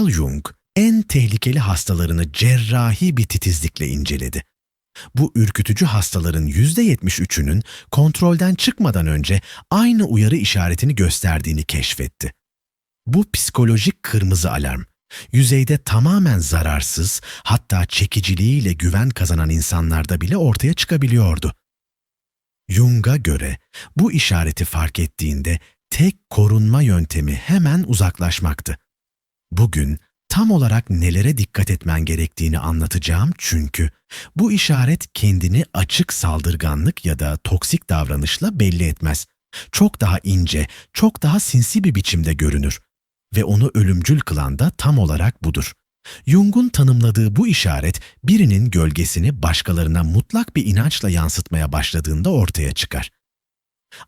Carl Jung en tehlikeli hastalarını cerrahi bir titizlikle inceledi. Bu ürkütücü hastaların %73'ünün kontrolden çıkmadan önce aynı uyarı işaretini gösterdiğini keşfetti. Bu psikolojik kırmızı alarm, yüzeyde tamamen zararsız, hatta çekiciliğiyle güven kazanan insanlarda bile ortaya çıkabiliyordu. Jung'a göre bu işareti fark ettiğinde tek korunma yöntemi hemen uzaklaşmaktı. Bugün tam olarak nelere dikkat etmen gerektiğini anlatacağım çünkü bu işaret kendini açık saldırganlık ya da toksik davranışla belli etmez. Çok daha ince, çok daha sinsi bir biçimde görünür ve onu ölümcül kılan da tam olarak budur. Jung'un tanımladığı bu işaret birinin gölgesini başkalarına mutlak bir inançla yansıtmaya başladığında ortaya çıkar.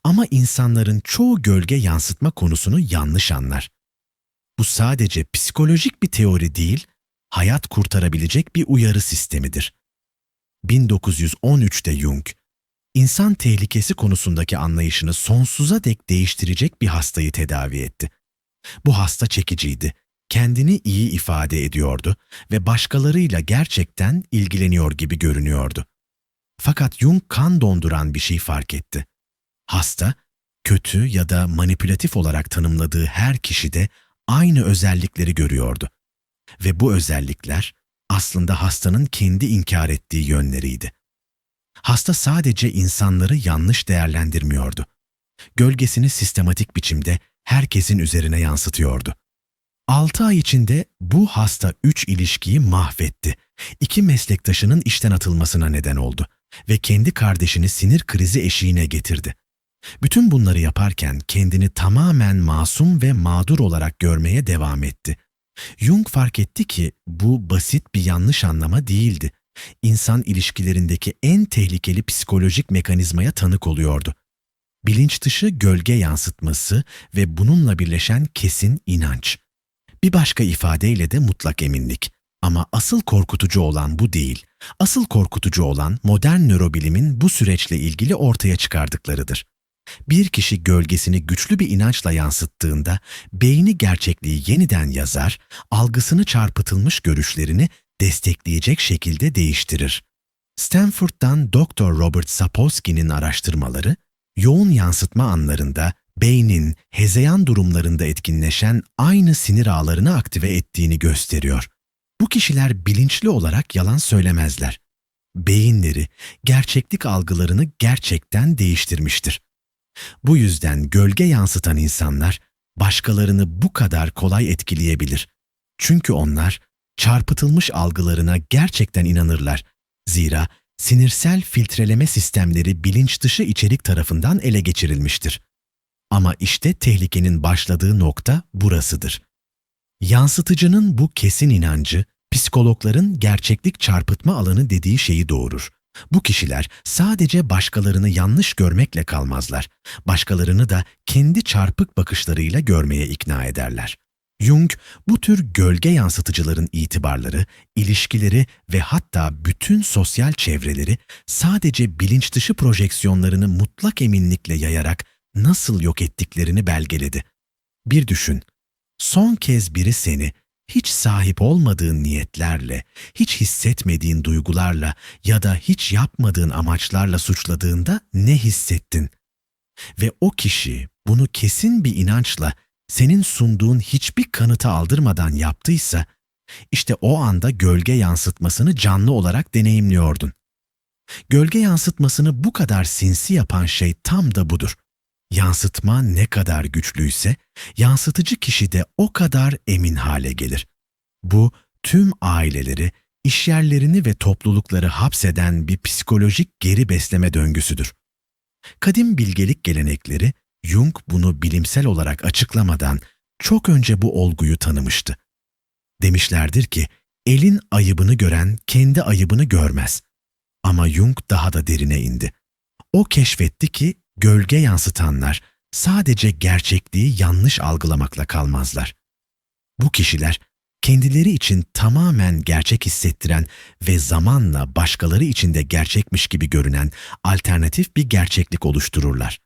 Ama insanların çoğu gölge yansıtma konusunu yanlış anlar. Bu sadece psikolojik bir teori değil, hayat kurtarabilecek bir uyarı sistemidir. 1913'te Jung, insan tehlikesi konusundaki anlayışını sonsuza dek değiştirecek bir hastayı tedavi etti. Bu hasta çekiciydi, kendini iyi ifade ediyordu ve başkalarıyla gerçekten ilgileniyor gibi görünüyordu. Fakat Jung kan donduran bir şey fark etti. Hasta, kötü ya da manipülatif olarak tanımladığı her kişide aynı özellikleri görüyordu. Ve bu özellikler aslında hastanın kendi inkar ettiği yönleriydi. Hasta sadece insanları yanlış değerlendirmiyordu. Gölgesini sistematik biçimde herkesin üzerine yansıtıyordu. Altı ay içinde bu hasta üç ilişkiyi mahvetti. İki meslektaşının işten atılmasına neden oldu ve kendi kardeşini sinir krizi eşiğine getirdi. Bütün bunları yaparken kendini tamamen masum ve mağdur olarak görmeye devam etti. Jung fark etti ki bu basit bir yanlış anlama değildi. İnsan ilişkilerindeki en tehlikeli psikolojik mekanizmaya tanık oluyordu. Bilinç dışı gölge yansıtması ve bununla birleşen kesin inanç. Bir başka ifadeyle de mutlak eminlik. Ama asıl korkutucu olan bu değil. Asıl korkutucu olan modern nörobilimin bu süreçle ilgili ortaya çıkardıklarıdır. Bir kişi gölgesini güçlü bir inançla yansıttığında beyni gerçekliği yeniden yazar, algısını çarpıtılmış görüşlerini destekleyecek şekilde değiştirir. Stanford'dan Dr. Robert Sapolsky'nin araştırmaları, yoğun yansıtma anlarında beynin hezeyan durumlarında etkinleşen aynı sinir ağlarını aktive ettiğini gösteriyor. Bu kişiler bilinçli olarak yalan söylemezler. Beyinleri gerçeklik algılarını gerçekten değiştirmiştir. Bu yüzden gölge yansıtan insanlar başkalarını bu kadar kolay etkileyebilir. Çünkü onlar çarpıtılmış algılarına gerçekten inanırlar. Zira sinirsel filtreleme sistemleri bilinç dışı içerik tarafından ele geçirilmiştir. Ama işte tehlikenin başladığı nokta burasıdır. Yansıtıcının bu kesin inancı, psikologların gerçeklik çarpıtma alanı dediği şeyi doğurur. Bu kişiler sadece başkalarını yanlış görmekle kalmazlar. Başkalarını da kendi çarpık bakışlarıyla görmeye ikna ederler. Jung bu tür gölge yansıtıcıların itibarları, ilişkileri ve hatta bütün sosyal çevreleri sadece bilinç dışı projeksiyonlarını mutlak eminlikle yayarak nasıl yok ettiklerini belgeledi. Bir düşün, son kez biri seni hiç sahip olmadığın niyetlerle, hiç hissetmediğin duygularla ya da hiç yapmadığın amaçlarla suçladığında ne hissettin? Ve o kişi bunu kesin bir inançla senin sunduğun hiçbir kanıtı aldırmadan yaptıysa, işte o anda gölge yansıtmasını canlı olarak deneyimliyordun. Gölge yansıtmasını bu kadar sinsi yapan şey tam da budur. Yansıtma ne kadar güçlüyse, yansıtıcı kişi de o kadar emin hale gelir. Bu, tüm aileleri, işyerlerini ve toplulukları hapseden bir psikolojik geri besleme döngüsüdür. Kadim bilgelik gelenekleri, Jung bunu bilimsel olarak açıklamadan çok önce bu olguyu tanımıştı. Demişlerdir ki, elin ayıbını gören kendi ayıbını görmez. Ama Jung daha da derine indi. O keşfetti ki gölge yansıtanlar sadece gerçekliği yanlış algılamakla kalmazlar. Bu kişiler kendileri için tamamen gerçek hissettiren ve zamanla başkaları için de gerçekmiş gibi görünen alternatif bir gerçeklik oluştururlar.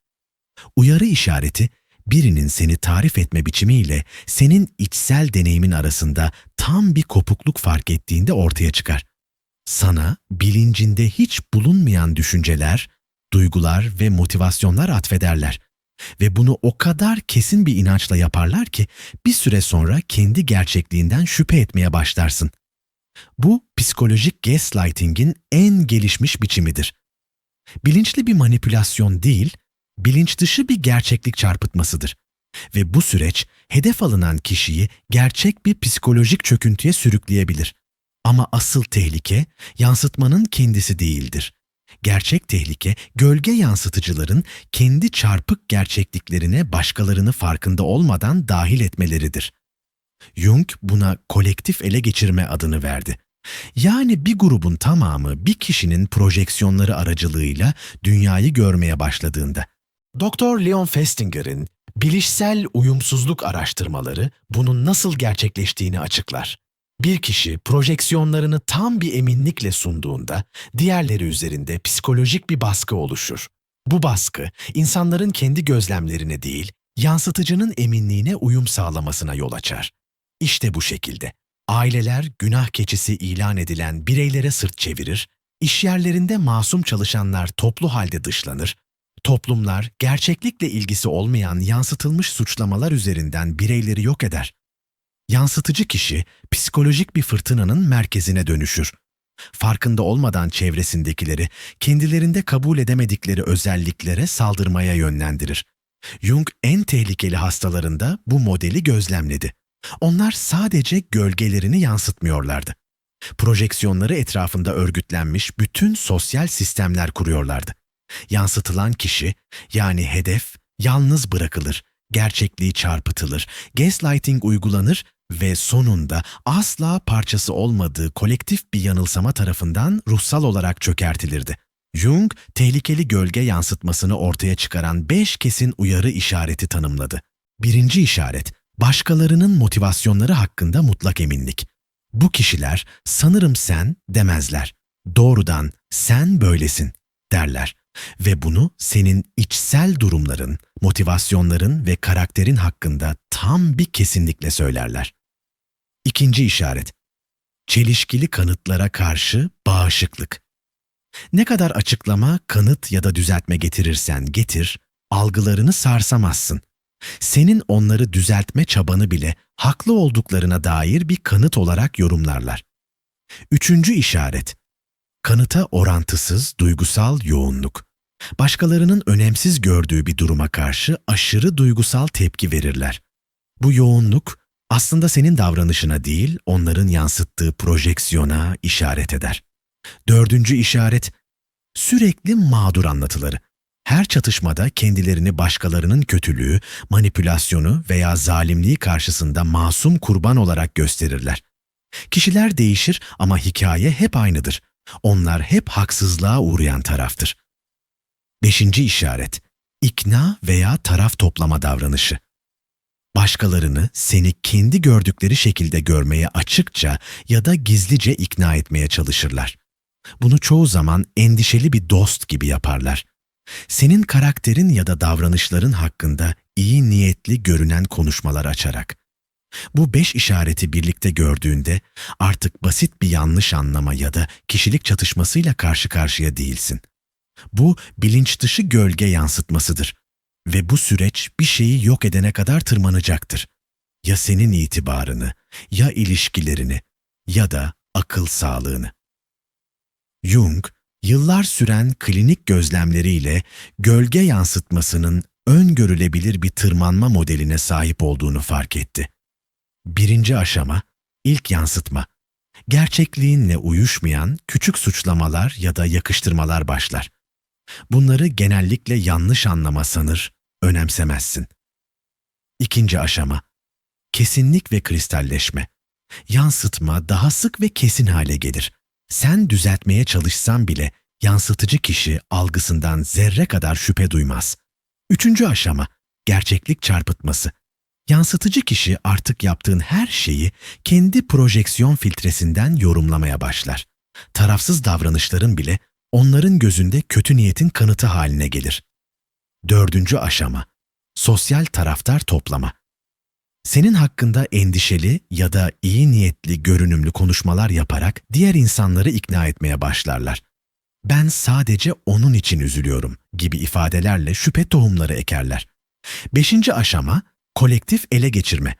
Uyarı işareti birinin seni tarif etme biçimiyle senin içsel deneyimin arasında tam bir kopukluk fark ettiğinde ortaya çıkar. Sana bilincinde hiç bulunmayan düşünceler, duygular ve motivasyonlar atfederler. Ve bunu o kadar kesin bir inançla yaparlar ki bir süre sonra kendi gerçekliğinden şüphe etmeye başlarsın. Bu psikolojik gaslighting'in en gelişmiş biçimidir. Bilinçli bir manipülasyon değil, bilinç dışı bir gerçeklik çarpıtmasıdır. Ve bu süreç hedef alınan kişiyi gerçek bir psikolojik çöküntüye sürükleyebilir. Ama asıl tehlike yansıtmanın kendisi değildir. Gerçek tehlike gölge yansıtıcıların kendi çarpık gerçekliklerine başkalarını farkında olmadan dahil etmeleridir. Jung buna kolektif ele geçirme adını verdi. Yani bir grubun tamamı bir kişinin projeksiyonları aracılığıyla dünyayı görmeye başladığında. Dr. Leon Festinger'in bilişsel uyumsuzluk araştırmaları bunun nasıl gerçekleştiğini açıklar. Bir kişi projeksiyonlarını tam bir eminlikle sunduğunda diğerleri üzerinde psikolojik bir baskı oluşur. Bu baskı insanların kendi gözlemlerine değil, yansıtıcının eminliğine uyum sağlamasına yol açar. İşte bu şekilde aileler günah keçisi ilan edilen bireylere sırt çevirir, işyerlerinde masum çalışanlar toplu halde dışlanır, toplumlar gerçeklikle ilgisi olmayan yansıtılmış suçlamalar üzerinden bireyleri yok eder. Yansıtıcı kişi psikolojik bir fırtınanın merkezine dönüşür. Farkında olmadan çevresindekileri kendilerinde kabul edemedikleri özelliklere saldırmaya yönlendirir. Jung en tehlikeli hastalarında bu modeli gözlemledi. Onlar sadece gölgelerini yansıtmıyorlardı. Projeksiyonları etrafında örgütlenmiş bütün sosyal sistemler kuruyorlardı. Yansıtılan kişi, yani hedef, yalnız bırakılır, gerçekliği çarpıtılır, gaslighting uygulanır ve sonunda asla parçası olmadığı kolektif bir yanılsama tarafından ruhsal olarak çökertilirdi. Jung, tehlikeli gölge yansıtmasını ortaya çıkaran beş kesin uyarı işareti tanımladı. Birinci işaret, başkalarının motivasyonları hakkında mutlak eminlik. Bu kişiler sanırım sen demezler. Doğrudan sen böylesin derler ve bunu senin içsel durumların, motivasyonların ve karakterin hakkında tam bir kesinlikle söylerler. İkinci işaret. Çelişkili kanıtlara karşı bağışıklık. Ne kadar açıklama, kanıt ya da düzeltme getirirsen getir, algılarını sarsamazsın. Senin onları düzeltme çabanı bile haklı olduklarına dair bir kanıt olarak yorumlarlar. Üçüncü işaret. Kanıta orantısız duygusal yoğunluk. Başkalarının önemsiz gördüğü bir duruma karşı aşırı duygusal tepki verirler. Bu yoğunluk aslında senin davranışına değil, onların yansıttığı projeksiyona işaret eder. Dördüncü işaret, sürekli mağdur anlatıları. Her çatışmada kendilerini başkalarının kötülüğü, manipülasyonu veya zalimliği karşısında masum kurban olarak gösterirler. Kişiler değişir ama hikaye hep aynıdır. Onlar hep haksızlığa uğrayan taraftır. Beşinci işaret, ikna veya taraf toplama davranışı. Başkalarını seni kendi gördükleri şekilde görmeye açıkça ya da gizlice ikna etmeye çalışırlar. Bunu çoğu zaman endişeli bir dost gibi yaparlar. Senin karakterin ya da davranışların hakkında iyi niyetli görünen konuşmalar açarak. Bu beş işareti birlikte gördüğünde artık basit bir yanlış anlama ya da kişilik çatışmasıyla karşı karşıya değilsin. Bu bilinç dışı gölge yansıtmasıdır ve bu süreç bir şeyi yok edene kadar tırmanacaktır. Ya senin itibarını, ya ilişkilerini ya da akıl sağlığını. Jung, yıllar süren klinik gözlemleriyle gölge yansıtmasının öngörülebilir bir tırmanma modeline sahip olduğunu fark etti. Birinci aşama, ilk yansıtma. Gerçekliğinle uyuşmayan küçük suçlamalar ya da yakıştırmalar başlar. Bunları genellikle yanlış anlama sanır, önemsemezsin. İkinci aşama, kesinlik ve kristalleşme. Yansıtma daha sık ve kesin hale gelir. Sen düzeltmeye çalışsan bile yansıtıcı kişi algısından zerre kadar şüphe duymaz. Üçüncü aşama, gerçeklik çarpıtması. Yansıtıcı kişi artık yaptığın her şeyi kendi projeksiyon filtresinden yorumlamaya başlar. Tarafsız davranışların bile onların gözünde kötü niyetin kanıtı haline gelir. Dördüncü aşama, sosyal taraftar toplama. Senin hakkında endişeli ya da iyi niyetli görünümlü konuşmalar yaparak diğer insanları ikna etmeye başlarlar. Ben sadece onun için üzülüyorum gibi ifadelerle şüphe tohumları ekerler. Beşinci aşama kolektif ele geçirme.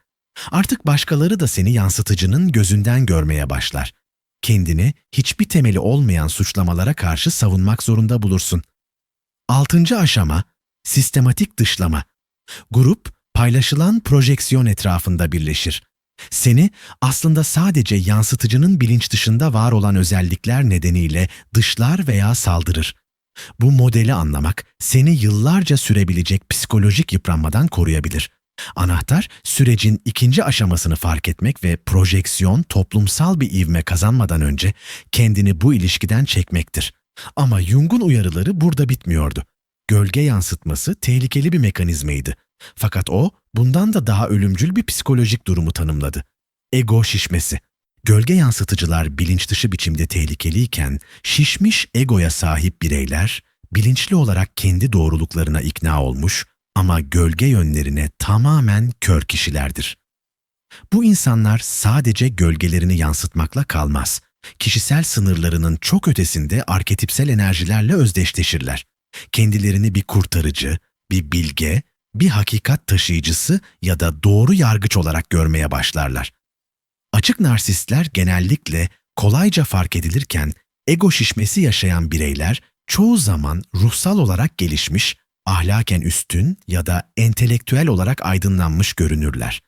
Artık başkaları da seni yansıtıcının gözünden görmeye başlar. Kendini hiçbir temeli olmayan suçlamalara karşı savunmak zorunda bulursun. Altıncı aşama sistematik dışlama. Grup paylaşılan projeksiyon etrafında birleşir. Seni aslında sadece yansıtıcının bilinç dışında var olan özellikler nedeniyle dışlar veya saldırır. Bu modeli anlamak seni yıllarca sürebilecek psikolojik yıpranmadan koruyabilir. Anahtar sürecin ikinci aşamasını fark etmek ve projeksiyon toplumsal bir ivme kazanmadan önce kendini bu ilişkiden çekmektir. Ama Jung'un uyarıları burada bitmiyordu. Gölge yansıtması tehlikeli bir mekanizmaydı. Fakat o bundan da daha ölümcül bir psikolojik durumu tanımladı. Ego şişmesi. Gölge yansıtıcılar bilinç dışı biçimde tehlikeliyken şişmiş egoya sahip bireyler bilinçli olarak kendi doğruluklarına ikna olmuş ama gölge yönlerine tamamen kör kişilerdir. Bu insanlar sadece gölgelerini yansıtmakla kalmaz. Kişisel sınırlarının çok ötesinde arketipsel enerjilerle özdeşleşirler. Kendilerini bir kurtarıcı, bir bilge, bir hakikat taşıyıcısı ya da doğru yargıç olarak görmeye başlarlar. Açık narsistler genellikle kolayca fark edilirken ego şişmesi yaşayan bireyler çoğu zaman ruhsal olarak gelişmiş, ahlaken üstün ya da entelektüel olarak aydınlanmış görünürler.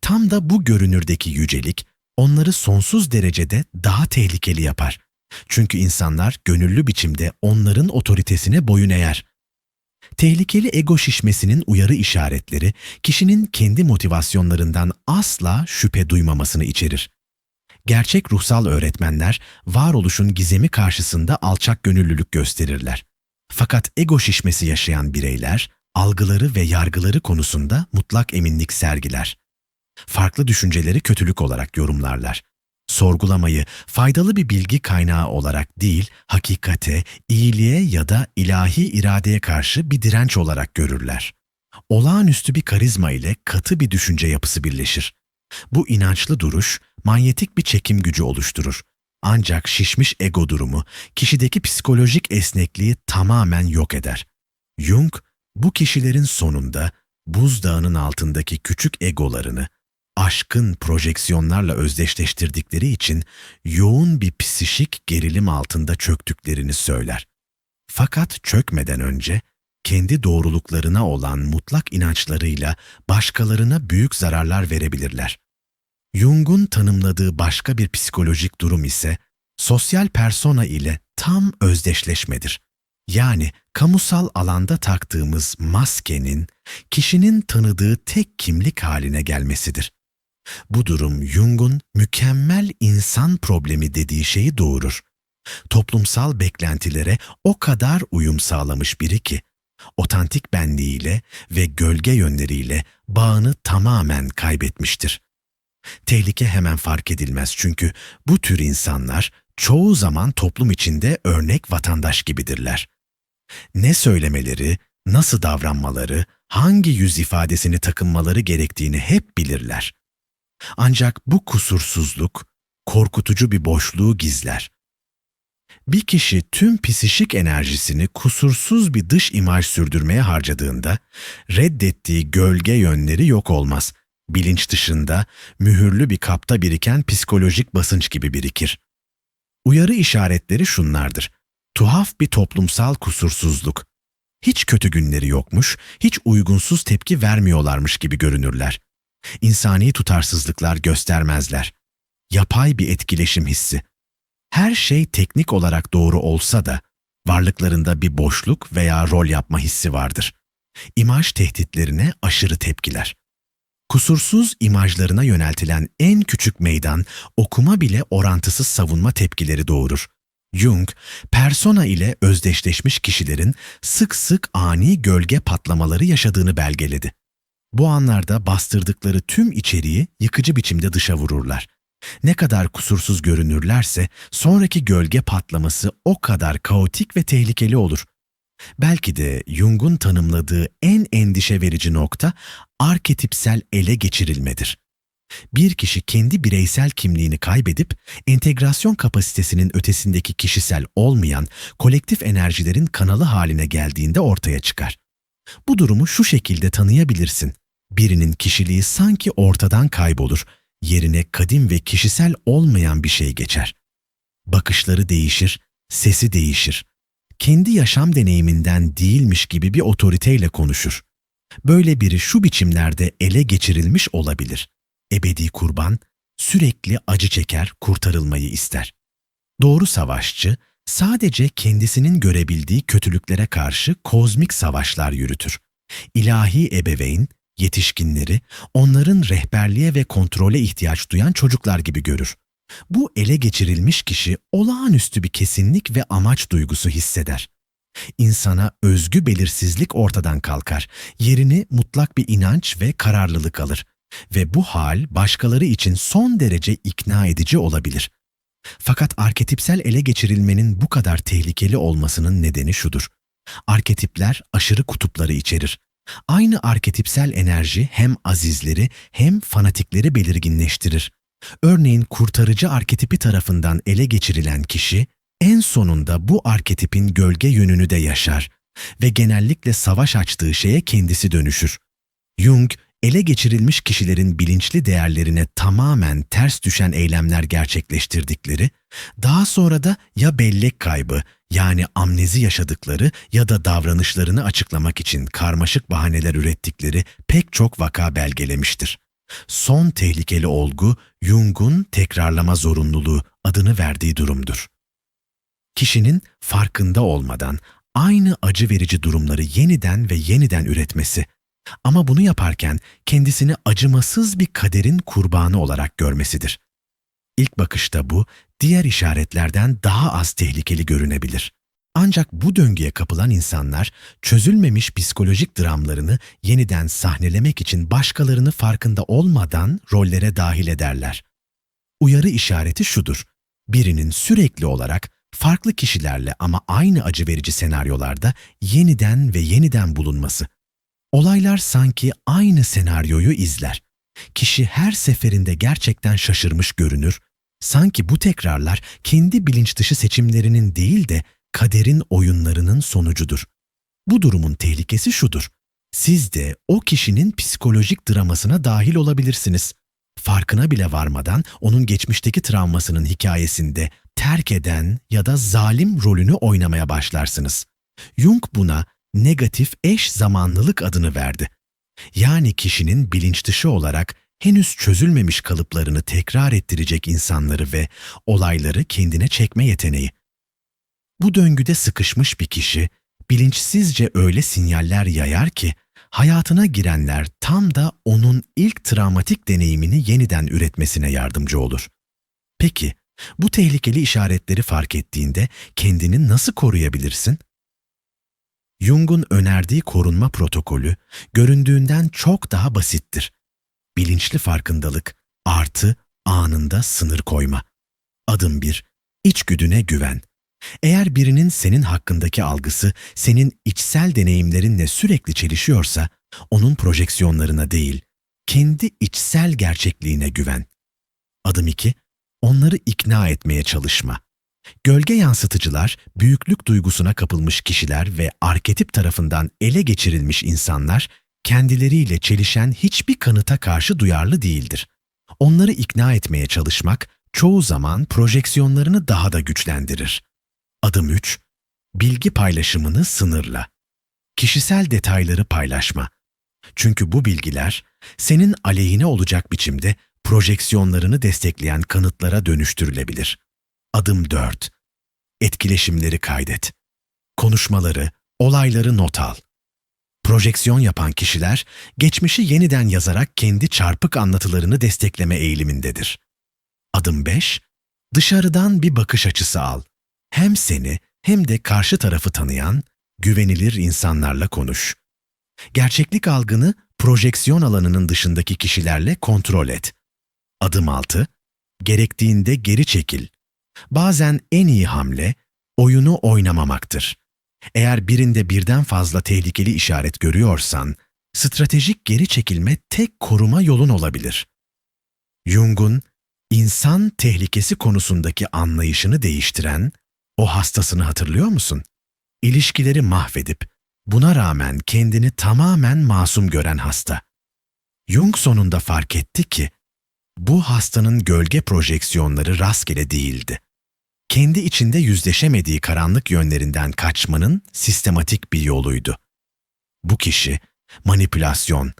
Tam da bu görünürdeki yücelik onları sonsuz derecede daha tehlikeli yapar. Çünkü insanlar gönüllü biçimde onların otoritesine boyun eğer. Tehlikeli ego şişmesinin uyarı işaretleri kişinin kendi motivasyonlarından asla şüphe duymamasını içerir. Gerçek ruhsal öğretmenler varoluşun gizemi karşısında alçak gönüllülük gösterirler. Fakat ego şişmesi yaşayan bireyler algıları ve yargıları konusunda mutlak eminlik sergiler. Farklı düşünceleri kötülük olarak yorumlarlar sorgulamayı faydalı bir bilgi kaynağı olarak değil, hakikate, iyiliğe ya da ilahi iradeye karşı bir direnç olarak görürler. Olağanüstü bir karizma ile katı bir düşünce yapısı birleşir. Bu inançlı duruş, manyetik bir çekim gücü oluşturur. Ancak şişmiş ego durumu, kişideki psikolojik esnekliği tamamen yok eder. Jung, bu kişilerin sonunda buzdağının altındaki küçük egolarını, aşkın projeksiyonlarla özdeşleştirdikleri için yoğun bir psişik gerilim altında çöktüklerini söyler. Fakat çökmeden önce kendi doğruluklarına olan mutlak inançlarıyla başkalarına büyük zararlar verebilirler. Jung'un tanımladığı başka bir psikolojik durum ise sosyal persona ile tam özdeşleşmedir. Yani kamusal alanda taktığımız maskenin kişinin tanıdığı tek kimlik haline gelmesidir. Bu durum Jung'un mükemmel insan problemi dediği şeyi doğurur. Toplumsal beklentilere o kadar uyum sağlamış biri ki, otantik benliğiyle ve gölge yönleriyle bağını tamamen kaybetmiştir. Tehlike hemen fark edilmez çünkü bu tür insanlar çoğu zaman toplum içinde örnek vatandaş gibidirler. Ne söylemeleri, nasıl davranmaları, hangi yüz ifadesini takınmaları gerektiğini hep bilirler. Ancak bu kusursuzluk korkutucu bir boşluğu gizler. Bir kişi tüm psişik enerjisini kusursuz bir dış imaj sürdürmeye harcadığında reddettiği gölge yönleri yok olmaz. Bilinç dışında mühürlü bir kapta biriken psikolojik basınç gibi birikir. Uyarı işaretleri şunlardır. Tuhaf bir toplumsal kusursuzluk. Hiç kötü günleri yokmuş, hiç uygunsuz tepki vermiyorlarmış gibi görünürler insani tutarsızlıklar göstermezler. Yapay bir etkileşim hissi. Her şey teknik olarak doğru olsa da varlıklarında bir boşluk veya rol yapma hissi vardır. İmaj tehditlerine aşırı tepkiler. Kusursuz imajlarına yöneltilen en küçük meydan okuma bile orantısız savunma tepkileri doğurur. Jung, persona ile özdeşleşmiş kişilerin sık sık ani gölge patlamaları yaşadığını belgeledi. Bu anlarda bastırdıkları tüm içeriği yıkıcı biçimde dışa vururlar. Ne kadar kusursuz görünürlerse sonraki gölge patlaması o kadar kaotik ve tehlikeli olur. Belki de Jung'un tanımladığı en endişe verici nokta arketipsel ele geçirilmedir. Bir kişi kendi bireysel kimliğini kaybedip entegrasyon kapasitesinin ötesindeki kişisel olmayan kolektif enerjilerin kanalı haline geldiğinde ortaya çıkar. Bu durumu şu şekilde tanıyabilirsin. Birinin kişiliği sanki ortadan kaybolur, yerine kadim ve kişisel olmayan bir şey geçer. Bakışları değişir, sesi değişir. Kendi yaşam deneyiminden değilmiş gibi bir otoriteyle konuşur. Böyle biri şu biçimlerde ele geçirilmiş olabilir. Ebedi kurban, sürekli acı çeker, kurtarılmayı ister. Doğru savaşçı, sadece kendisinin görebildiği kötülüklere karşı kozmik savaşlar yürütür. İlahi ebeveyn, yetişkinleri, onların rehberliğe ve kontrole ihtiyaç duyan çocuklar gibi görür. Bu ele geçirilmiş kişi olağanüstü bir kesinlik ve amaç duygusu hisseder. İnsana özgü belirsizlik ortadan kalkar, yerini mutlak bir inanç ve kararlılık alır ve bu hal başkaları için son derece ikna edici olabilir. Fakat arketipsel ele geçirilmenin bu kadar tehlikeli olmasının nedeni şudur. Arketipler aşırı kutupları içerir. Aynı arketipsel enerji hem azizleri hem fanatikleri belirginleştirir. Örneğin kurtarıcı arketipi tarafından ele geçirilen kişi en sonunda bu arketipin gölge yönünü de yaşar ve genellikle savaş açtığı şeye kendisi dönüşür. Jung, ele geçirilmiş kişilerin bilinçli değerlerine tamamen ters düşen eylemler gerçekleştirdikleri, daha sonra da ya bellek kaybı yani amnezi yaşadıkları ya da davranışlarını açıklamak için karmaşık bahaneler ürettikleri pek çok vaka belgelemiştir. Son tehlikeli olgu Jung'un tekrarlama zorunluluğu adını verdiği durumdur. Kişinin farkında olmadan aynı acı verici durumları yeniden ve yeniden üretmesi ama bunu yaparken kendisini acımasız bir kaderin kurbanı olarak görmesidir. İlk bakışta bu, diğer işaretlerden daha az tehlikeli görünebilir. Ancak bu döngüye kapılan insanlar çözülmemiş psikolojik dramlarını yeniden sahnelemek için başkalarını farkında olmadan rollere dahil ederler. Uyarı işareti şudur. Birinin sürekli olarak farklı kişilerle ama aynı acı verici senaryolarda yeniden ve yeniden bulunması. Olaylar sanki aynı senaryoyu izler. Kişi her seferinde gerçekten şaşırmış görünür. Sanki bu tekrarlar kendi bilinç dışı seçimlerinin değil de kaderin oyunlarının sonucudur. Bu durumun tehlikesi şudur. Siz de o kişinin psikolojik dramasına dahil olabilirsiniz. Farkına bile varmadan onun geçmişteki travmasının hikayesinde terk eden ya da zalim rolünü oynamaya başlarsınız. Jung buna negatif eş zamanlılık adını verdi. Yani kişinin bilinç dışı olarak henüz çözülmemiş kalıplarını tekrar ettirecek insanları ve olayları kendine çekme yeteneği. Bu döngüde sıkışmış bir kişi bilinçsizce öyle sinyaller yayar ki hayatına girenler tam da onun ilk travmatik deneyimini yeniden üretmesine yardımcı olur. Peki, bu tehlikeli işaretleri fark ettiğinde kendini nasıl koruyabilirsin? Jung'un önerdiği korunma protokolü göründüğünden çok daha basittir. Bilinçli farkındalık artı anında sınır koyma. Adım 1. İçgüdüne güven. Eğer birinin senin hakkındaki algısı senin içsel deneyimlerinle sürekli çelişiyorsa, onun projeksiyonlarına değil, kendi içsel gerçekliğine güven. Adım 2. Onları ikna etmeye çalışma. Gölge yansıtıcılar, büyüklük duygusuna kapılmış kişiler ve arketip tarafından ele geçirilmiş insanlar, kendileriyle çelişen hiçbir kanıta karşı duyarlı değildir. Onları ikna etmeye çalışmak, çoğu zaman projeksiyonlarını daha da güçlendirir. Adım 3. Bilgi paylaşımını sınırla. Kişisel detayları paylaşma. Çünkü bu bilgiler, senin aleyhine olacak biçimde projeksiyonlarını destekleyen kanıtlara dönüştürülebilir. Adım 4. Etkileşimleri kaydet. Konuşmaları, olayları not al. Projeksiyon yapan kişiler, geçmişi yeniden yazarak kendi çarpık anlatılarını destekleme eğilimindedir. Adım 5. Dışarıdan bir bakış açısı al. Hem seni hem de karşı tarafı tanıyan, güvenilir insanlarla konuş. Gerçeklik algını projeksiyon alanının dışındaki kişilerle kontrol et. Adım 6. Gerektiğinde geri çekil. Bazen en iyi hamle oyunu oynamamaktır. Eğer birinde birden fazla tehlikeli işaret görüyorsan, stratejik geri çekilme tek koruma yolun olabilir. Jung'un insan tehlikesi konusundaki anlayışını değiştiren o hastasını hatırlıyor musun? İlişkileri mahvedip buna rağmen kendini tamamen masum gören hasta. Jung sonunda fark etti ki bu hastanın gölge projeksiyonları rastgele değildi. Kendi içinde yüzleşemediği karanlık yönlerinden kaçmanın sistematik bir yoluydu. Bu kişi manipülasyon,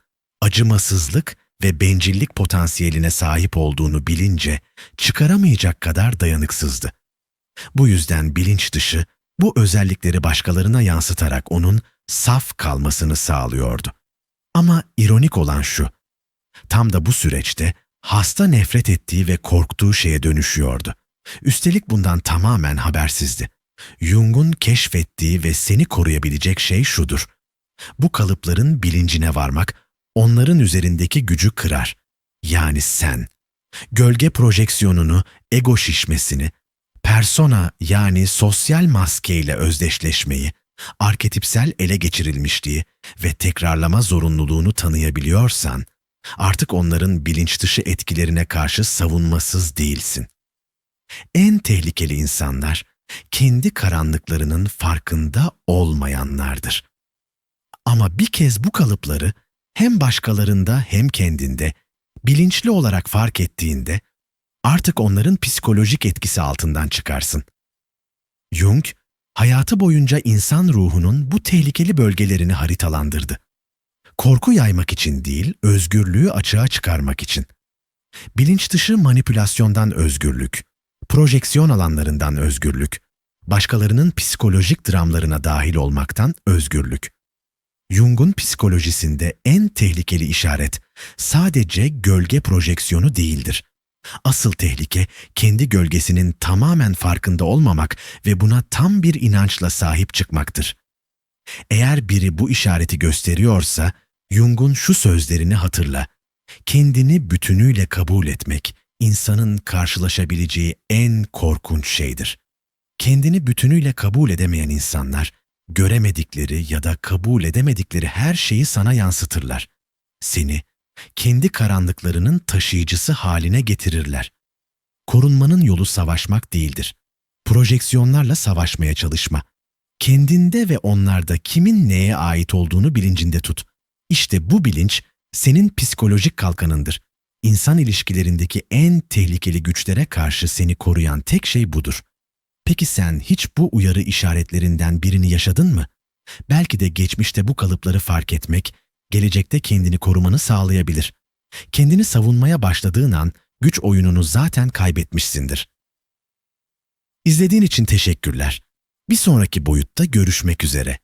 acımasızlık ve bencillik potansiyeline sahip olduğunu bilince çıkaramayacak kadar dayanıksızdı. Bu yüzden bilinç dışı bu özellikleri başkalarına yansıtarak onun saf kalmasını sağlıyordu. Ama ironik olan şu, tam da bu süreçte hasta nefret ettiği ve korktuğu şeye dönüşüyordu. Üstelik bundan tamamen habersizdi. Jung'un keşfettiği ve seni koruyabilecek şey şudur. Bu kalıpların bilincine varmak, onların üzerindeki gücü kırar. Yani sen. Gölge projeksiyonunu, ego şişmesini, persona yani sosyal maskeyle özdeşleşmeyi, arketipsel ele geçirilmişliği ve tekrarlama zorunluluğunu tanıyabiliyorsan, artık onların bilinç dışı etkilerine karşı savunmasız değilsin. En tehlikeli insanlar, kendi karanlıklarının farkında olmayanlardır. Ama bir kez bu kalıpları hem başkalarında hem kendinde bilinçli olarak fark ettiğinde artık onların psikolojik etkisi altından çıkarsın. Jung, hayatı boyunca insan ruhunun bu tehlikeli bölgelerini haritalandırdı. Korku yaymak için değil, özgürlüğü açığa çıkarmak için. Bilinç dışı manipülasyondan özgürlük, projeksiyon alanlarından özgürlük, başkalarının psikolojik dramlarına dahil olmaktan özgürlük. Jung'un psikolojisinde en tehlikeli işaret sadece gölge projeksiyonu değildir. Asıl tehlike kendi gölgesinin tamamen farkında olmamak ve buna tam bir inançla sahip çıkmaktır. Eğer biri bu işareti gösteriyorsa, Jung'un şu sözlerini hatırla. Kendini bütünüyle kabul etmek, insanın karşılaşabileceği en korkunç şeydir. Kendini bütünüyle kabul edemeyen insanlar, göremedikleri ya da kabul edemedikleri her şeyi sana yansıtırlar. Seni, kendi karanlıklarının taşıyıcısı haline getirirler. Korunmanın yolu savaşmak değildir. Projeksiyonlarla savaşmaya çalışma. Kendinde ve onlarda kimin neye ait olduğunu bilincinde tut. İşte bu bilinç senin psikolojik kalkanındır. İnsan ilişkilerindeki en tehlikeli güçlere karşı seni koruyan tek şey budur. Peki sen hiç bu uyarı işaretlerinden birini yaşadın mı? Belki de geçmişte bu kalıpları fark etmek, gelecekte kendini korumanı sağlayabilir. Kendini savunmaya başladığın an güç oyununu zaten kaybetmişsindir. İzlediğin için teşekkürler. Bir sonraki boyutta görüşmek üzere.